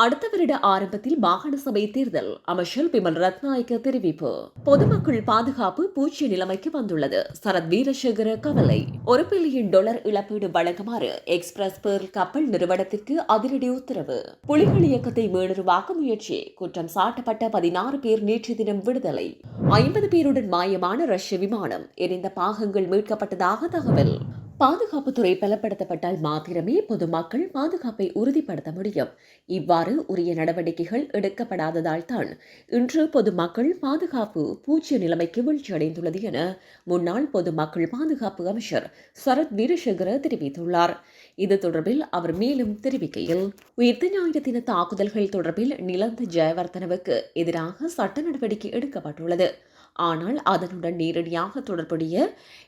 அடுத்த வருட ஆரம்பத்தில் மாகாண சபை தேர்தல். அமைச்சர் பிமல் ரத்நாயக்க தெரிவிப்பு. பொதுமக்கள் பாதுகாப்பு பூச்சிய நிலைமைக்கு வந்துள்ளது. சரத் வீரசேகர கவலை. ஒரு பில்லியன் டாலர் இழப்பீடு வழங்குமாறு எக்ஸ்பிரஸ் பேர்ல் கப்பல் நிறுவனத்திற்கு அதிரடி உத்தரவு. புலிகள் இயக்கத்தை மீளுருவாக்க முயற்சி. குற்றம் சாட்டப்பட்ட பதினாறு பேர் நேற்று தினம் விடுதலை. ஐம்பது பேருடன் மாயமான ரஷ்ய விமானம். எரிந்த பாகங்கள் மீட்கப்பட்டதாக தகவல். பாதுகாப்புத்துறை பலப்படுத்தப்பட்டால் மாத்திரமே பொதுமக்கள் பாதுகாப்பை உறுதிப்படுத்த முடியும். இவ்வாறு உரிய நடவடிக்கைகள் எடுக்கப்படாததால் தான் இன்று பொதுமக்கள் பாதுகாப்பு பூஜ்ய நிலைமைக்கு வீழ்ச்சியடைந்துள்ளது என முன்னாள் பொதுமக்கள் பாதுகாப்பு அமைச்சர் சரத் வீரசேகர தெரிவித்துள்ளார். இது தொடர்பில் அவர் மேலும் தெரிவிக்கையில் உயிர்த்த ஞாயிறு தின தாக்குதல்கள் தொடர்பில் நிலந்த ஜெயவர்தனவுக்கு எதிராக சட்ட நடவடிக்கை எடுக்கப்பட்டுள்ளது. ஆனால் அதனுடன் நேரடியாக தொடர்புடைய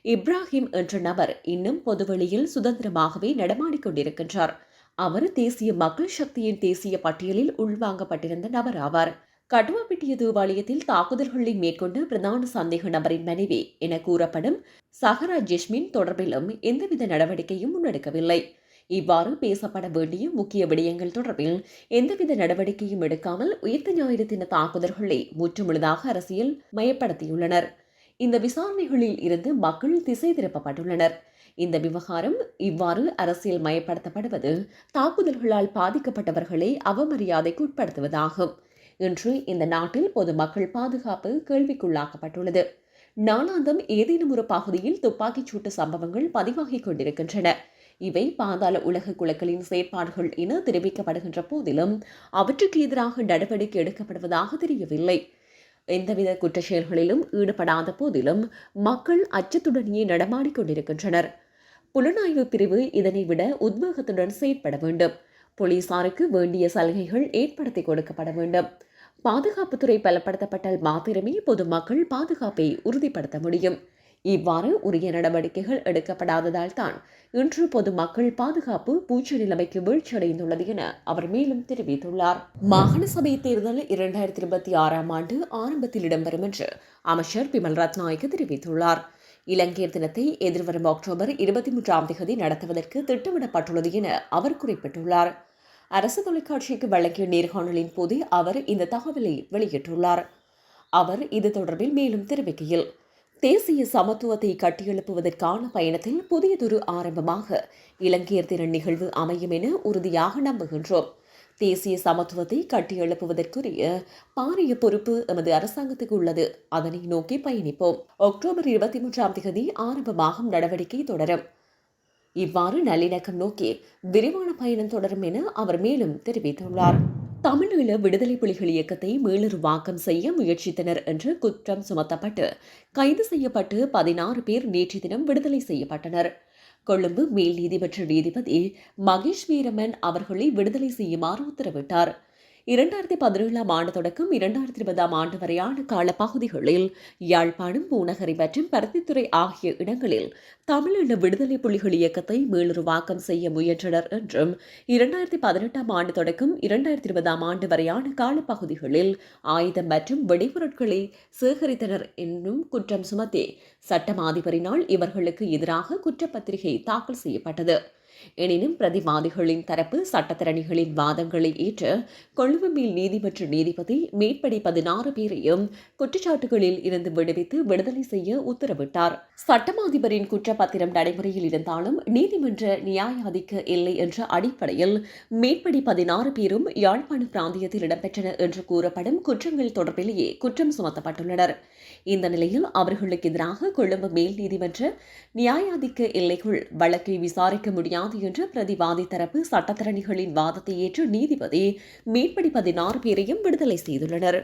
இப்ராஹிம் என்ற நபர் இன்னும் பொதுவெளியில் சுதந்திரமாகவே நடமாடிக் கொண்டிருக்கின்றார் அவர் தேசிய மக்கள் சக்தியின் தேசிய பட்டியலில் உள்வாங்கப்பட்டிருந்த நபர் ஆவார். கடுவாப்பிட்டிய தேவாலயத்தில் தாக்குதல்களை மேற்கொண்ட பிரதான சந்தேக நபரின் மனைவி என கூறப்படும் சஹரா ஜெஸ்மின் தொடர்பிலும் எந்தவித நடவடிக்கையும் முன்னெடுக்கவில்லை. இவ்வாறு பேசப்பட வேண்டிய முக்கிய விடயங்கள் தொடர்பில் எந்தவித நடவடிக்கையும் எடுக்காமல் உயிர்த்த ஞாயிறு தின தாக்குதல்களை முற்றுமுழுதாக அரசியல் மயப்படுத்தியுள்ளனர். இந்த விசாரணைகளில் இருந்து மக்கள் திசை திருப்பப்பட்டுள்ளனர். இந்த விவகாரம் இவ்வாறு அரசியல் மயப்படுத்தப்படுவது தாக்குதல்களால் பாதிக்கப்பட்டவர்களை அவமரியாதைக்கு உட்படுத்துவதாகும் இன்று இந்த நாட்டில் பொதுமக்கள் பாதுகாப்பு கேள்விக்குள்ளாக்கப்பட்டுள்ளது. நாளாந்தம் ஏதேனும் ஒரு பகுதியில் துப்பாக்கிச் சூட்டு சம்பவங்கள் பதிவாகிக் கொண்டிருக்கின்றன. இவை பாதாள உலக குழுக்களின் செயற்பாடுகள் என தெரிவிக்கப்படுகின்ற போதிலும் அவற்றுக்கு எதிராக நடவடிக்கை எடுக்கப்படுவதாக தெரியவில்லை. எந்தவித குற்ற செயல்களிலும் ஈடுபடாத போதிலும் மக்கள் அச்சத்துடனேயே நடமாடிக்கொண்டிருக்கின்றனர் புலனாய்வு பிரிவு இதனை விட உத்வேகத்துடன் செயற்பட வேண்டும். போலீசாருக்கு வேண்டிய சலுகைகள் ஏற்படுத்தி கொடுக்கப்பட வேண்டும். பாதுகாப்புத்துறை பலப்படுத்தப்பட்டால் மாத்திரமே பொதுமக்கள் பாதுகாப்பை உறுதிப்படுத்த முடியும். இவ்வாறு உரிய நடவடிக்கைகள் எடுக்கப்படாததால் தான் இன்று பொதுமக்கள் பாதுகாப்பு பூச்ச நிலைமைக்கு வீழ்ச்சியடைந்துள்ளது என அவர் மேலும் தெரிவித்துள்ளார். மாகாண சபை தேர்தல் இரண்டாயிரத்தி இருபத்தி ஆறாம் ஆண்டு ஆரம்பத்தில் இடம்பெறும் என்று அமைச்சர் பிமல் ரத்நாயக்கு தெரிவித்துள்ளார். இலங்கையர் தினத்தை எதிர்வரும் அக்டோபர் இருபத்தி மூன்றாம் தேதி நடத்துவதற்கு திட்டமிடப்பட்டுள்ளது என அவர் குறிப்பிட்டுள்ளார். அரசு தொலைக்காட்சிக்கு வழங்கிய நேர்காணலின் போது அவர் இந்த தகவலை வெளியிட்டுள்ளார். அவர் இது தொடர்பில் மேலும் தெரிவிக்கையில் தேசிய சமத்துவத்தை கட்டியெழுப்புவதற்கான பயணத்தில் புதியதொரு ஆரம்பமாக இலங்கையர் தின நிகழ்வு அமையும் என உறுதியாக நம்புகின்றோம். தேசிய சமத்துவத்தை கட்டியெழுப்புவதற்குரிய பாரிய பொறுப்பு எமது அரசாங்கத்துக்கு உள்ளது. அதனை நோக்கி பயணிப்போம். அக்டோபர் இருபத்தி மூன்றாம் தேதி ஆரம்பமாகும் நடவடிக்கை தொடரும். இவ்வாறு நல்லிணக்கம் நோக்கி விரிவான பயணம் தொடரும் என அவர் மேலும் தெரிவித்துள்ளார். தமிழீழ விடுதலை புலிகள் இயக்கத்தை மீளுருவாக்கம் செய்ய முயற்சித்தனர் என்று குற்றம் சுமத்தப்பட்டு கைது செய்யப்பட்டு பதினாறு பேர் நேற்று தினம் விடுதலை செய்யப்பட்டனர். கொழும்பு மேல் நீதிமன்ற நீதிபதி மகேஷ் வீரமன் அவர்களை விடுதலை செய்யுமாறு உத்தரவிட்டார். இரண்டாயிரத்தி பதினேழாம் ஆண்டு தொடக்கம் இரண்டாயிரத்தி இருபதாம் ஆண்டு வரையான காலப்பகுதிகளில் யாழ்ப்பாணம் பூநகரி மற்றும் பருத்தித்துறை ஆகிய இடங்களில் தமிழீழ விடுதலை புலிகள் இயக்கத்தை மீளுருவாக்கம் செய்ய முயன்றனர் என்றும் இரண்டாயிரத்தி பதினெட்டாம் ஆண்டு தொடக்கம் இரண்டாயிரத்தி இருபதாம் ஆண்டு வரையான காலப்பகுதிகளில் ஆயுதம் மற்றும் வெடிபொருட்களை சேகரித்தனர் என்னும் குற்றம் சுமத்தி சட்டமாதிபரினால் இவர்களுக்கு எதிராக குற்றப்பத்திரிகை தாக்கல் செய்யப்பட்டது. எனினும் பிரதிவாதிகளின் தரப்பு சட்டத்தரணிகளின் வாதங்களை ஏற்று கொழும்பு நீதிமன்ற நீதிபதி மேற்படி பதினாறு பேரையும் குற்றச்சாட்டுகளில் இருந்து விடுவித்து விடுதலை செய்ய உத்தரவிட்டார். சட்டமாதிபரின் குற்றப்பத்திரம் நடைமுறையில் இருந்தாலும் நீதிமன்ற நியாயாதிக்க இல்லை என்ற அடிப்படையில் மேற்படி பதினாறு பேரும் யாழ்ப்பாண பிராந்தியத்தில் இடம்பெற்றன என்று கூறப்படும் குற்றங்கள் தொடர்பிலேயே குற்றம் சுமத்தப்பட்டுள்ளனர். இந்த நிலையில் அவர்களுக்கு எதிராக கொழும்பு மேல் நீதிமன்ற நியாயாதிக்க எல்லைக்குள் வழக்கை விசாரிக்க முடியாத என்று பிரதிவாதி தரப்பு சட்டத்தரணிகளின் வாதத்தை ஏற்று நீதிபதி மேற்படி பதினாறு பேரையும் விடுதலை செய்துள்ளனர்.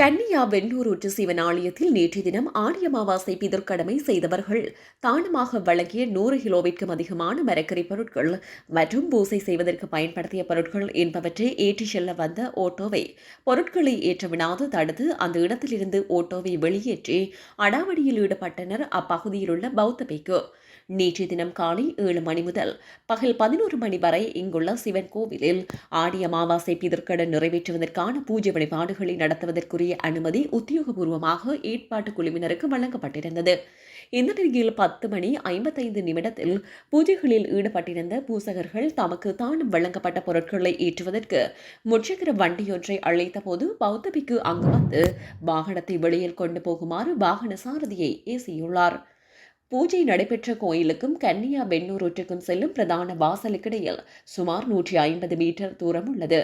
கன்னியா வெள்ளூர் ஒற்று சிவன் ஆலயத்தில் நேற்றைய தினம் ஆடி அமாவாசை பிதற்கடமை செய்தவர்கள் தானமாக வழங்கிய நூறு கிலோவிற்கும் அதிகமான மரக்கறி பொருட்கள் மற்றும் பூசை செய்வதற்கு பயன்படுத்திய பொருட்கள் என்பவற்றை ஏற்றிச் செல்ல வந்த ஓட்டோவை பொருட்களை ஏற்றவிடாது தடுத்து அந்த இடத்திலிருந்து ஓட்டோவை வெளியேற்றி அடாவடியில் ஈடுபட்டனர். அப்பகுதியில் உள்ள பௌத்த பிக்கு நேற்றைய தினம் காலை ஏழு மணி முதல் பகல் பதினோரு மணி வரை இங்குள்ள சிவன் கோவிலில் ஆடி அமாவாசை பிதற்கடன் நிறைவேற்றுவதற்கான பூஜை வழிபாடுகளை நடத்துவதற்குரிய அனுமதி உத்தியோகபூர்வமாக ஏற்பாட்டு குழுவினருக்கு வழங்கப்பட்டிருந்தது. இந்த நிலையில் பத்து மணி ஐம்பத்தைந்து நிமிடத்தில் பூஜைகளில் ஈடுபட்டிருந்த பூசகர்கள் தமக்கு தானும் வழங்கப்பட்ட பொருட்களை ஏற்றுவதற்கு முச்சக்கர வண்டியொன்றை அழைத்தபோது பௌத்தபிக்கு அங்கு வந்து வாகனத்தை வெளியில் கொண்டு போகுமாறு வாகன சாரதியை ஏசியுள்ளார். பூஜை நடைபெற்ற கோயிலுக்கும் கன்னியா பெண்ணூருற்றுக்கும் செல்லும் பிரதான வாசலுக்கிடையில் சுமார் நூற்றி ஐம்பது மீட்டர் தூரம் உள்ளது.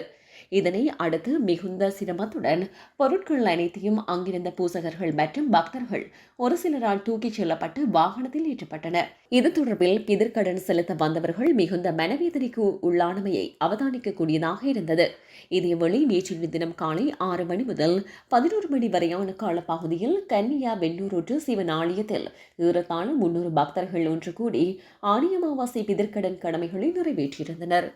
இதனை அடுத்து மிகுந்த சிரமத்துடன் பொருட்கள் அனைத்தையும் அங்கிருந்த பூசகர்கள் மற்றும் பக்தர்கள் ஒரு சிலரால் தூக்கிச் செல்லப்பட்டு வாகனத்தில் ஏற்றப்பட்டனர். இது தொடர்பில் பிதிர்கடன் செலுத்த வந்தவர்கள் மிகுந்த மனவேதனைக்கு உள்ளானமையை அவதானிக்கக்கூடியதாக இருந்தது. இதேவேளை நேற்றைய தினம் காலை ஆறு மணி முதல் பதினோரு மணி வரையான காலப்பகுதியில் கன்னியா வெண்ணூரோற்று சிவன் ஆலயத்தில் ஏறத்தாழ முன்னூறு பக்தர்கள் ஒன்று கூடி ஆடி அமாவாசை பிதிர்கடன் கடமைகளை நிறைவேற்றியிருந்தனர்.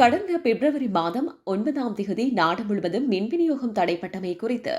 கடந்த பிப்ரவரி மாதம் ஒன்பதாம் தேதி நாடு முழுவதும் மின் விநியோகம் தடைப்பட்டமை குறித்து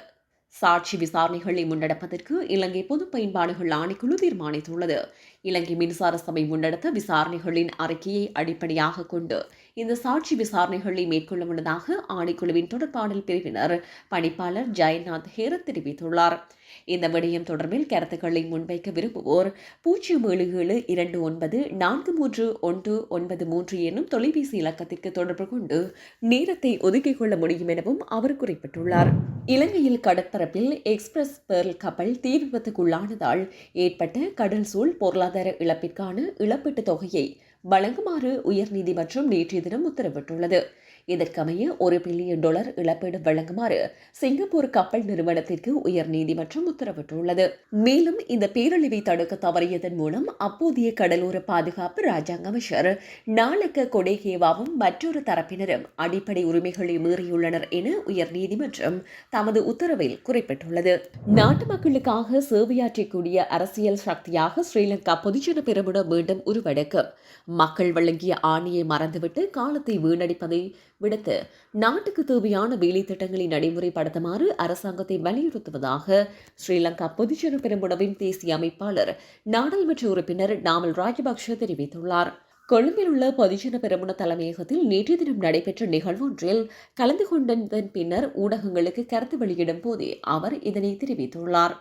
சாட்சி விசாரணைகளை முன்னெடுப்பதற்கு இலங்கை பொது பயன்பாடுகள் ஆணைக்குழு தீர்மானித்துள்ளது. இலங்கை மின்சார சபை முன்னெடுத்த விசாரணைகளின் அறிக்கையை அடிப்படையாக கொண்டு இந்த சாட்சி விசாரணைகளை மேற்கொள்ள உள்ளதாக ஆணைக்குழுவின் தொடர்பாடல் பிரிவினர் பணிப்பாளர் ஜெயநாத் ஹேரத் தெரிவித்துள்ளார். இந்த விடயம் தொடர்பில் கருத்துக்களை முன்வைக்க விரும்புவோர் பூஜ்ஜியம் ஏழு ஏழு இரண்டு ஒன்பது நான்கு மூன்று ஒன்று ஒன்பது மூன்று என்னும் தொலைபேசி இலக்கத்திற்கு தொடர்பு கொண்டு நேரத்தை ஒதுக்கிக் கொள்ள முடியும் எனவும் அவர் குறிப்பிட்டுள்ளார். இலங்கையில் கடற்பரப்பில் எக்ஸ்பிரஸ் பேர்ல் கப்பல் தீ விபத்துக்குள்ளானதால் ஏற்பட்ட கடல் சூழ் பொருளாதார இழப்பிற்கான இழப்பீட்டுத் தொகையை வழங்குமாறு உயர்நீதிமன்றம் நேற்றைய தினம் உத்தரவிட்டுள்ளது. இதற்கமைய ஒரு பில்லியன் டாலர் இழப்பீடு வழங்குமாறு சிங்கப்பூர் கப்பல் நிறுவனத்திற்கு உயர்நீதிமன்றம் உத்தரவிட்டுள்ளது. மேலும் இந்த பேரழிவை தடுக்க தவறியதன் மூலம் அப்போதைய கடலோர பாதுகாப்பு ராஜாங்க அமைச்சர் நாளக்க கொடேகேவாவும் மற்றொரு தரப்பினரும் அடிப்படை உரிமைகளை மீறியுள்ளனர் என உயர்நீதிமன்றம் தமது உத்தரவில் குறிப்பிட்டுள்ளது. நாட்டு மக்களுக்காக சேவையாற்றக்கூடிய அரசியல் சக்தியாக ஸ்ரீலங்கா பொதுஜன பெருமிடம் மீண்டும் உருவெடுக்கும். மக்கள் வழங்கிய ஆணையை மறந்துவிட்டு காலத்தை வீணடிப்பதை விடுத்து நாட்டுக்கு தேவையான வேலை திட்டங்களை நடைமுறைப்படுத்துமாறு அரசாங்கத்தை வலியுறுத்துவதாக ஸ்ரீலங்கா பொதுஜன பெருமுடவின் தேசிய அமைப்பாளர் நாடாளுமன்ற உறுப்பினர் நாமல் ராஜபக்ஷ தெரிவித்துள்ளார். கொழும்பில் உள்ள பொதுஜன பெருமுன தலைமையகத்தில் நேற்றைய தினம் நடைபெற்ற நிகழ்வொன்றில் கலந்து கொண்டதன் பின்னர் ஊடகங்களுக்கு கருத்து வெளியிடும் போதே அவர் இதனை தெரிவித்துள்ளார்.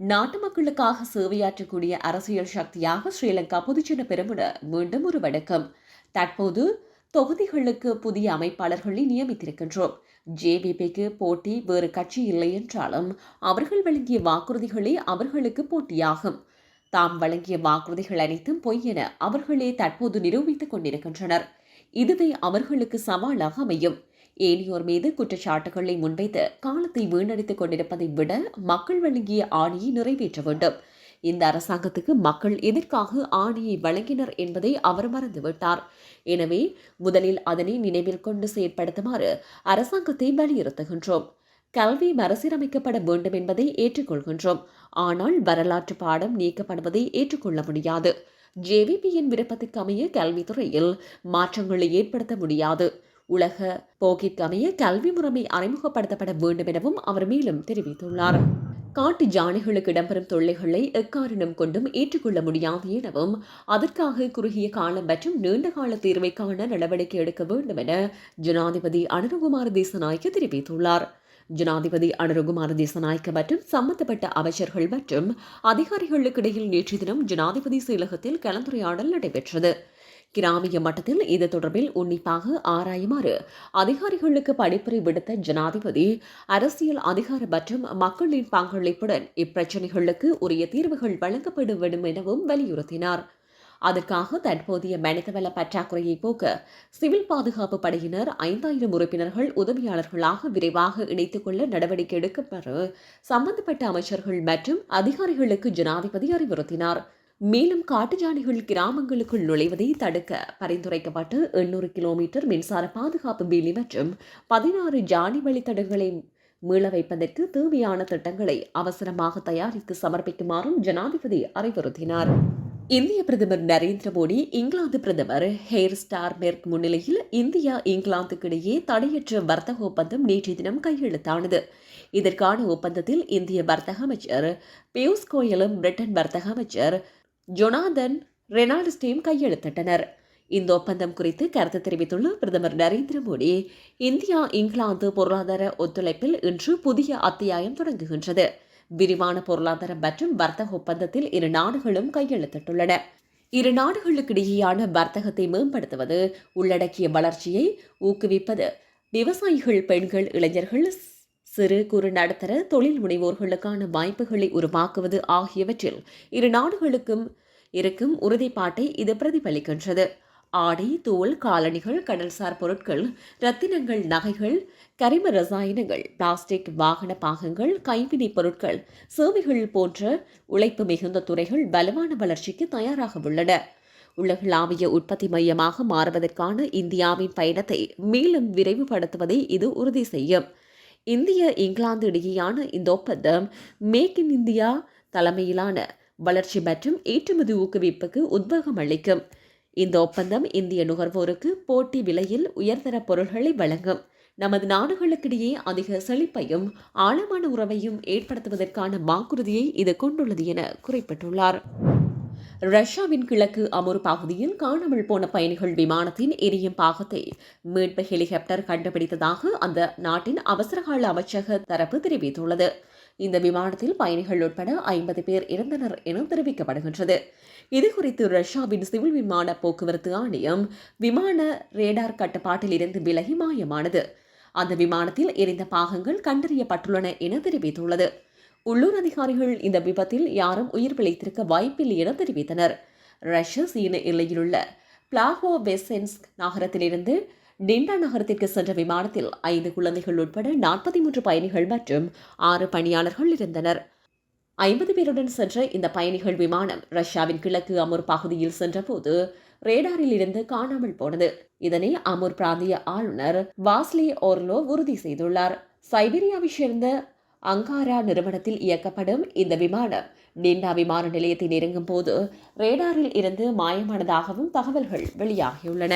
நாட்டு மக்களுக்காக சேவையாற்றக்கூடிய அரசியல் சக்தியாக ஸ்ரீலங்கா பொதுஜன பெருமுன மீண்டும் உருவெடுக்கும். தற்போது தொகுதிகளுக்கு புதிய அமைப்பாளர்களை நியமித்திருக்கின்றோம். ஜேபிபிக்கு போட்டி வேறு கட்சி இல்லை என்றாலும் அவர்கள் வழங்கிய வாக்குறுதிகளே அவர்களுக்கு போட்டியாகும். தாம் வழங்கிய வாக்குறுதிகள் அனைத்தும் பொய் என அவர்களே தற்போது நிரூபித்துக் கொண்டிருக்கின்றனர். இதுவே அவர்களுக்கு சவாலாக அமையும். ஏனையோர் மீது குற்றச்சாட்டுகளை முன்வைத்து காலத்தை வீணடித்துக் கொண்டிருப்பதை விட மக்கள் வழங்கிய ஆணையை நிறைவேற்ற வேண்டும். இந்த அரசாங்கத்துக்கு மக்கள் எதற்காக ஆணையை வழங்கினர் என்பதை அவர் மறந்துவிட்டார். எனவே முதலில் அதனை நினைவில் கொண்டு செயற்படுத்துமாறு அரசாங்கத்தை வலியுறுத்துகின்றோம். கல்வி மறுசீரமைக்கப்பட வேண்டும் என்பதை ஏற்றுக்கொள்கின்றோம். ஆனால் வரலாற்று பாடம் நீக்கப்படுவதை ஏற்றுக்கொள்ள முடியாது. ஜேவிபியின் விருப்பத்திற்கு அமைய கல்வித்துறையில் மாற்றங்களை ஏற்படுத்த முடியாது. உலக போக்கிற்கமைய கல்வி முறைமை அறிமுகப்படுத்தப்பட வேண்டும் எனவும் அவர் மேலும் தெரிவித்துள்ளார். காட்டு ஜானைகளுக்கு இடம்பெறும் தொல்லைகளை எக்காரணம் கொண்டும் ஏற்றுக்கொள்ள முடியாது எனவும் அதற்காக குறுகிய காலம் மற்றும் நீண்ட கால தீர்வைக்கான நடவடிக்கை எடுக்க வேண்டும் என ஜனாதிபதி அனுரகுமார் தேசநாயக்க தெரிவித்துள்ளார். ஜனாதிபதி அனுரகுமார தேசநாயக்க மற்றும் சம்பந்தப்பட்ட அமைச்சர்கள் மற்றும் அதிகாரிகளுக்கு இடையில் நேற்று தினம் ஜனாதிபதி செயலகத்தில் கலந்துரையாடல் நடைபெற்றது. கிராமிய மட்டத்தில் இது தொடர்பில் உன்னிப்பாக ஆராயுமாறு அதிகாரிகளுக்கு படிப்புரை விடுத்த ஜனாதிபதி அரசியல் அதிகார மற்றும் மக்களின் பங்களிப்புடன் இப்பிரச்சினைகளுக்கு உரிய தீர்வுகள் வழங்கப்பட வேண்டும் எனவும் வலியுறுத்தினார். அதற்காக தற்போதைய மனிதவள பற்றாக்குறையை போக்க சிவில் பாதுகாப்பு படையினர் ஐந்தாயிரம் உறுப்பினர்கள் உதவியாளர்களாக விரைவாக இணைத்துக் கொள்ள நடவடிக்கை எடுக்குமாறு சம்பந்தப்பட்ட அமைச்சர்கள் மற்றும் அதிகாரிகளுக்கு ஜனாதிபதி அறிவுறுத்தினார். மேலும் காட்டு ஜானிகள் கிராமங்களுக்குள் நுழைவதை தடுக்க பரிந்துரைக்கப்பட்டு எண்ணூறு கிலோமீட்டர் மின்சார பாதுகாப்பு வேலி மற்றும் பதினாறு ஜானி வழித்தடங்களை மீள வைப்பதற்கு தேவையான திட்டங்களை அவசரமாக தயாரித்து சமர்ப்பிக்குமாறும் ஜனாதிபதி அறிவுறுத்தினார். இந்திய பிரதமர் நரேந்திர மோடி இங்கிலாந்து பிரதமர் ஹேர் ஸ்டார் மெர்க் முன்னிலையில் இந்தியா இங்கிலாந்துக்கிடையே தடையற்ற வர்த்தக ஒப்பந்தம் நேற்றைய தினம் கையெழுத்தானது. இதற்கான ஒப்பந்தத்தில் இந்திய வர்த்தக அமைச்சர் பியூஷ் கோயலும் பிரிட்டன் வர்த்தக அமைச்சர் ஜொனாதன் ரெனால்ட்ஸ்டையும் கையெழுத்திட்டனர். இந்த ஒப்பந்தம் குறித்து கருத்து தெரிவித்துள்ள பிரதமர் நரேந்திர மோடி இந்தியா இங்கிலாந்து பொருளாதார ஒத்துழைப்பில் இன்று புதிய அத்தியாயம் தொடங்குகின்றது. விரிவான பொருளாதார மற்றும் வர்த்தக ஒப்பந்தத்தில் இரு நாடுகளும் கையெழுத்திட்டுள்ளன. இரு நாடுகளுக்கிடையேயான வர்த்தகத்தை மேம்படுத்துவது உள்ளடக்கிய வளர்ச்சியை ஊக்குவிப்பது விவசாயிகள் பெண்கள் இளைஞர்கள் சிறு குறு நடுத்தர தொழில் முனைவோர்களுக்கான வாய்ப்புகளை உருவாக்குவது ஆகியவற்றில் இரு நாடுகளுக்கும் இருக்கும் உறுதிப்பாட்டை இது பிரதிபலிக்கின்றது. ஆடை தூள் காலணிகள் கடல்சார் பொருட்கள் ரத்தினங்கள் நகைகள் கரிம ரசாயனங்கள் பிளாஸ்டிக் வாகன பாகங்கள் கைவினைப் பொருட்கள் சேவைகள் போன்ற உழைப்பு மிகுந்த துறைகள் பலமான வளர்ச்சிக்கு தயாராக உள்ளன. உலகளாவிய உற்பத்தி மையமாக மாறுவதற்கான இந்தியாவின் பயணத்தை மேலும் விரைவுபடுத்துவதை இது உறுதி செய்யும். இந்திய இங்கிலாந்து இடையேயான இந்த ஒப்பந்தம் மேக் இன் இந்தியா தலைமையிலான வளர்ச்சி மற்றும் ஏற்றுமதி ஊக்குவிப்புக்கு உத்வேகம் அளிக்கும். இந்த ஒப்பந்தம் இந்திய நுகர்வோருக்கு போட்டி விலையில் உயர்தர பொருட்களை வழங்கும். நமது நாடுகளுக்கிடையே அதிக செழிப்பையும் ஆழமான உறவையும் ஏற்படுத்துவதற்கான வாக்குறுதியை இது கொண்டுள்ளது என குறிப்பிட்டுள்ளார். ரஷ்யாவின் கிழக்கு அமுர் பகுதியில் காணாமல் போன பயணிகள் விமானத்தின் எரியும் பாகத்தை மீட்பு ஹெலிகாப்டர் கண்டுபிடித்ததாக அந்த நாட்டின் அவசரகால அமைச்சக தரப்பு தெரிவித்துள்ளது. இந்த விமானத்தில் பயணிகள் உட்பட ஐம்பது பேர் இறந்தனர் என தெரிவிக்கப்படுகின்றது. இதுகுறித்து ரஷ்யாவின் சிவில் விமான போக்குவரத்து ஆணையம் விமான ரேடார் கட்டுப்பாட்டில் இருந்து விலகி மாயமானது. அந்த விமானத்தில் எரிந்த பாகங்கள் கண்டறியப்பட்டுள்ளன என தெரிவித்துள்ளது. உள்ளூர் அதிகாரிகள் இந்த விபத்தில் யாரும் உயிர் பிழைத்திருக்க வாய்ப்பில்லை என தெரிவித்தனர். ரஷ்ய சீன எல்லையிலுள்ள பிளாகோ வெசென்ஸ்க் நகரத்திலிருந்து டிண்டா நகரத்திற்கு சென்ற விமானத்தில் ஐந்து குழந்தைகள் உட்பட நாற்பத்தி மூன்று பயணிகள் மற்றும் ஆறு பணியாளர்கள் இருந்தனர். ஐம்பது பேருடன் சென்ற இந்த பயணிகள் விமானம் ரஷ்யாவின் கிழக்கு அமுர் பகுதியில் சென்றபோது ரேடாரில் இருந்து காணாமல் போனது. இதனை அமுர் பிராந்திய ஆளுநர் வாஸ்லி ஓர்லோ உறுதி செய்துள்ளார். சைபீரியாவை சேர்ந்த அங்காரா நிறுவனத்தில் இயக்கப்படும் இந்த விமானம் நிண்டா விமான நிலையத்தை நெருங்கும் போது ரேடாரில் இருந்து மாயமானதாகவும் தகவல்கள் வெளியாகியுள்ளன.